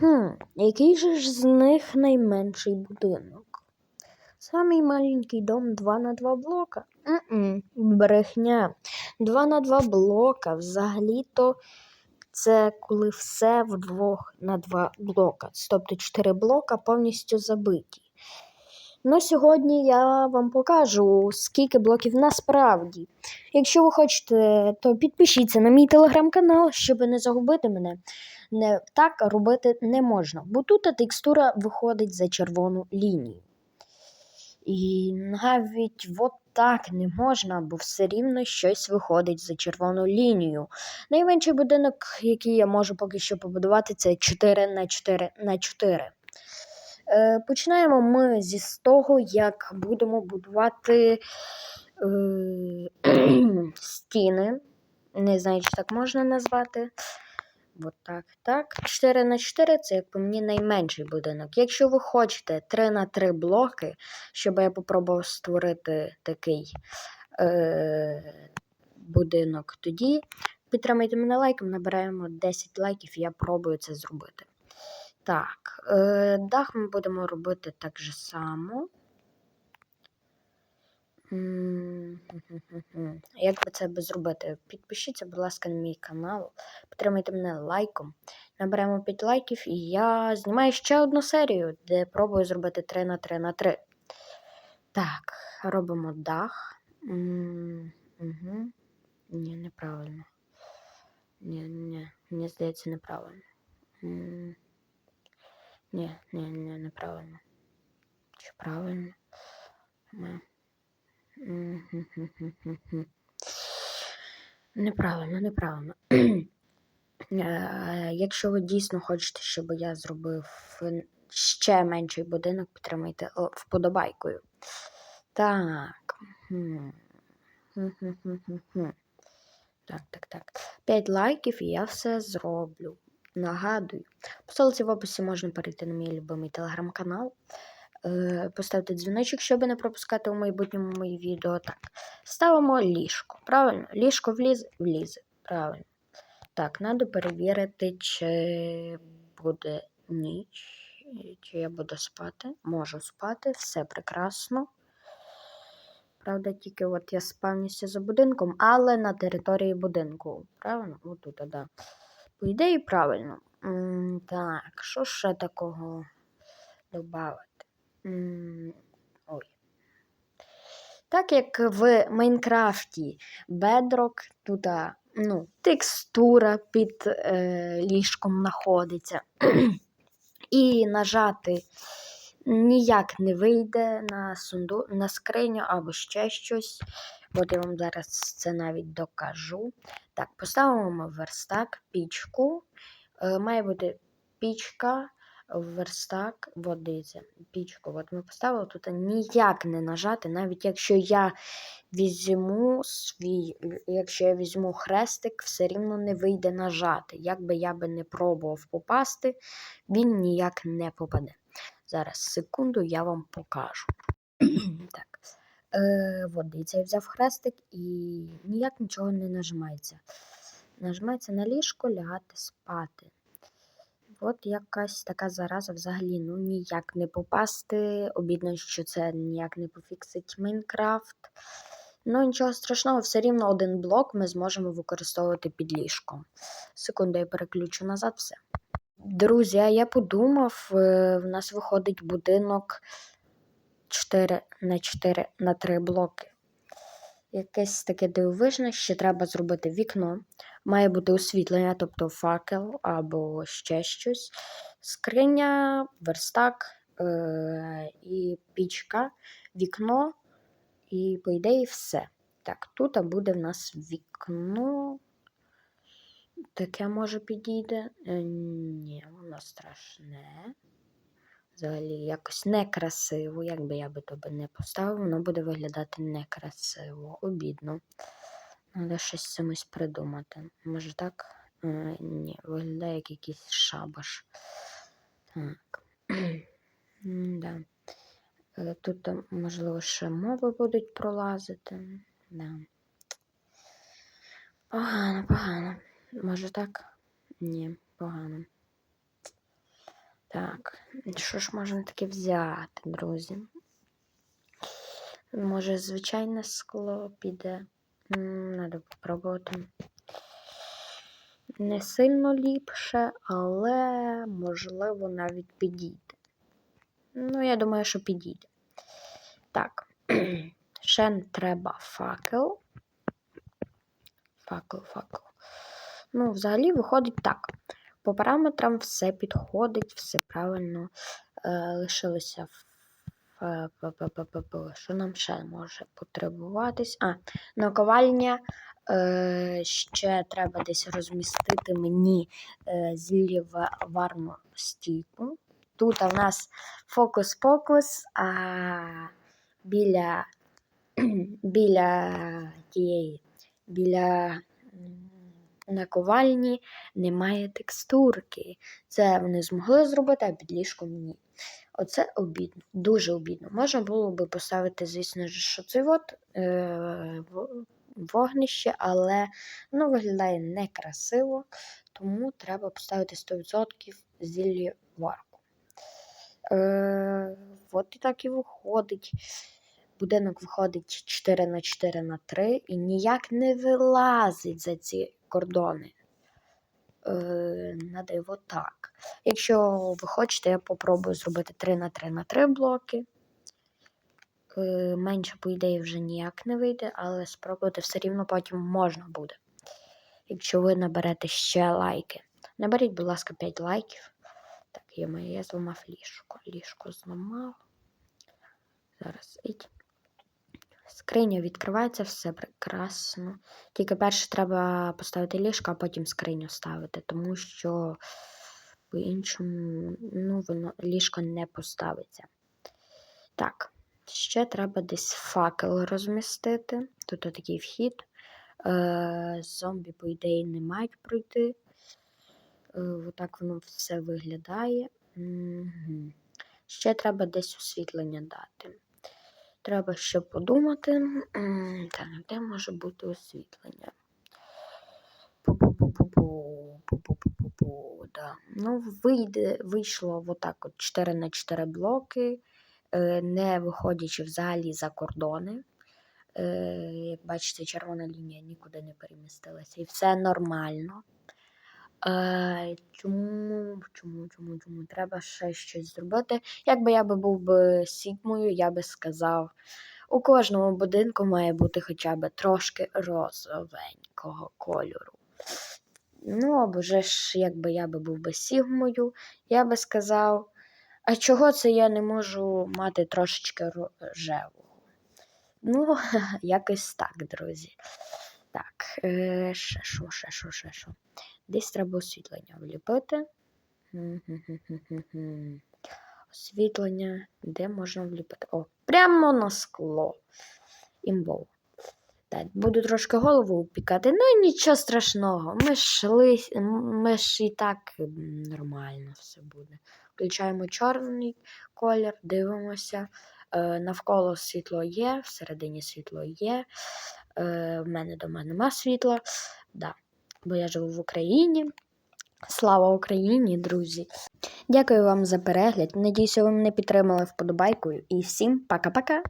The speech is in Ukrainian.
Хм, який же ж з них найменший будинок? Самий маленький дом 2 на 2 блока? М-м, брехня. 2 на 2 блока взагалі-то це коли все вдвох на 2 блока. Тобто 4 блока повністю забиті. Ну, сьогодні я вам покажу, скільки блоків насправді. Якщо ви хочете, то підпишіться на мій телеграм-канал, щоб не загубити мене. Не, так робити не можна, бо тут текстура виходить за червону лінію. І навіть от так не можна, бо все рівно щось виходить за червону лінію. Найменший будинок, який я можу поки що побудувати, це 4 на 4 на 4. Е, Починаємо ми зі з того, як будемо будувати е, стіни. Не знаю, чи так можна назвати. От так, так. 4 на 4 це, як по мені, найменший будинок. Якщо ви хочете 3 на 3 блоки, щоб я попробував створити такий е, будинок, тоді підтримайте мене лайком, набираємо 10 лайків, я пробую це зробити. Так, е, дах ми будемо робити так же само. М. Як би це би зробити? Підпишіться, будь ласка, на мій канал, підтримайте мене лайком. Наберемо 5 лайків, і я знімаю ще одну серію, де пробую зробити 3 на 3 на 3. Так, робимо дах. М. Ні, неправильно. Ні, ні, мені здається, неправильно. М, Ні, ні, ні, неправильно. Чи правильно? Ми. Мгм-гм-гм-гм-гм. Неправильно, неправильно. Е, Якщо ви дійсно хочете, щоб я зробив ще менший будинок, підтримайте вподобайкою. Так. Так, так, так. 5 лайків і я все зроблю. Нагадую. По в описі можна перейти на мій любимий телеграм-канал. Е, Поставте дзвіночок, щоб не пропускати у майбутньому мої відео. Так. Ставимо ліжко. Правильно? Ліжко влізе? Влізе. Правильно. Так, треба перевірити, чи буде ніч, чи я буду спати. Можу спати, все прекрасно. Правда, тільки от я спавнюся за будинком, але на території будинку. Правильно? Отут. Да. По ідеї, правильно. М, Так, що ще такого додати? Ой. Так як в Майнкрафті Bedrock, тут ну, текстура під е, ліжком знаходиться. І нажати ніяк не вийде на сунду, на скриню або ще щось. От я вам зараз це навіть докажу. Так, поставимо верстак, пічку. Е, має бути пічка, верстак, водиця, пічку. От ми поставили тут ніяк не нажати, навіть якщо я візьму свій, якщо я візьму хрестик, все рівно не вийде нажати. Як би я би не пробував попасти, він ніяк не попаде. Зараз, секунду, я вам покажу. так. Е, Водиця я взяв хрестик і ніяк нічого не нажимається. Нажимається на ліжко, лягати спати. От якась така зараза взагалі ну ніяк не попасти. Обідно, що це ніяк не пофіксить Майнкрафт. Ну, нічого страшного, все рівно один блок ми зможемо використовувати під ліжком. Секунду, я переключу назад все. Друзі, а я подумав, е, в нас виходить будинок 4 на 4 на 3 блоки. Якесь таке дивовижне, ще треба зробити вікно. Має бути освітлення, тобто факел або ще щось. Скриня, верстак е- і пічка, вікно, і, по ідеї, все. Так, тут буде в нас вікно. Таке може підійде. Е, ні, воно страшне. Взагалі якось некрасиво. Якби я би тобі не поставив, воно буде виглядати некрасиво, обідно. Треба щось з цимось придумати. Може так? Е, ні, виглядає як якийсь шабаш. Так. да. Е, Тут, можливо, ще мови будуть пролазити. Да. Погано, погано. Може так? Ні, погано. Так, що ж можна таке взяти, друзі? Може, звичайне скло піде. Треба попробувати. Не сильно ліпше, але можливо навіть підійде. Ну, я думаю, що підійде. Так, ще треба факел. Факел, факел. Ну, взагалі виходить так. По параметрам все підходить, все правильно. Е, лишилося Що нам ще може потребуватись? А, наковальня. Е, ще треба десь розмістити мені е, зіллєварну стійку. Тут в нас фокус-покус, а біля біля тієї, біля наковальні немає текстурки. Це вони змогли зробити, а під ліжком ні. Оце обідно, дуже обідно. Можна було би поставити, звісно що це от е, вогнище, але воно виглядає некрасиво, тому треба поставити 100% зіллі варку. Е, От і так і виходить. Будинок виходить 4 на 4 на 3 і ніяк не вилазить за ці кордони. Е, Надо його так. Якщо ви хочете, я попробую зробити 3 на 3 на 3 блоки. Е, менше, по ідеї, вже ніяк не вийде, але спробувати все рівно потім можна буде. Якщо ви наберете ще лайки. Наберіть, будь ласка, 5 лайків. Так, моє, я зламав ліжко. Ліжко зламав. Зараз ідь. Скриня відкривається, все прекрасно. Тільки перше треба поставити ліжко, а потім скриню ставити, тому що по-іншому ну, воно ліжко не поставиться. Так, ще треба десь факел розмістити. Тут такий вхід. Е, Зомбі, по ідеї, не мають пройти. Е, Отак воно все виглядає. Угу. Ще треба десь освітлення дати. Треба ще подумати. Так, де може бути освітлення? Да. Ну, вийде, вийшло отак от 4 на 4 блоки, е, не виходячи взагалі за кордони. Е, як бачите, червона лінія нікуди не перемістилася. І все нормально. Е, чому, чому, чому, чому? Треба ще щось зробити. Якби я би був би Сігмою, я би сказав, у кожному будинку має бути хоча б трошки розовенького кольору. Ну, або ж, якби я би був би Сігмою, я би сказав, а чого це я не можу мати трошечки рожевого? Ну, якось так, друзі. Так, е, ще що, ще що, ще що. Десь треба освітлення вліпити. Освітлення, де можна вліпити? О, прямо на скло. Імбово. Так, буду трошки голову упікати, ну нічого страшного. Ми ж. Ми ж і так нормально все буде. Включаємо чорний колір, дивимося. Е, Навколо світло є, всередині світло є. Е, В мене дома нема світла. Да бо я живу в Україні. Слава Україні, друзі! Дякую вам за перегляд. Надіюся, ви мене підтримали вподобайкою. І всім пока-пока!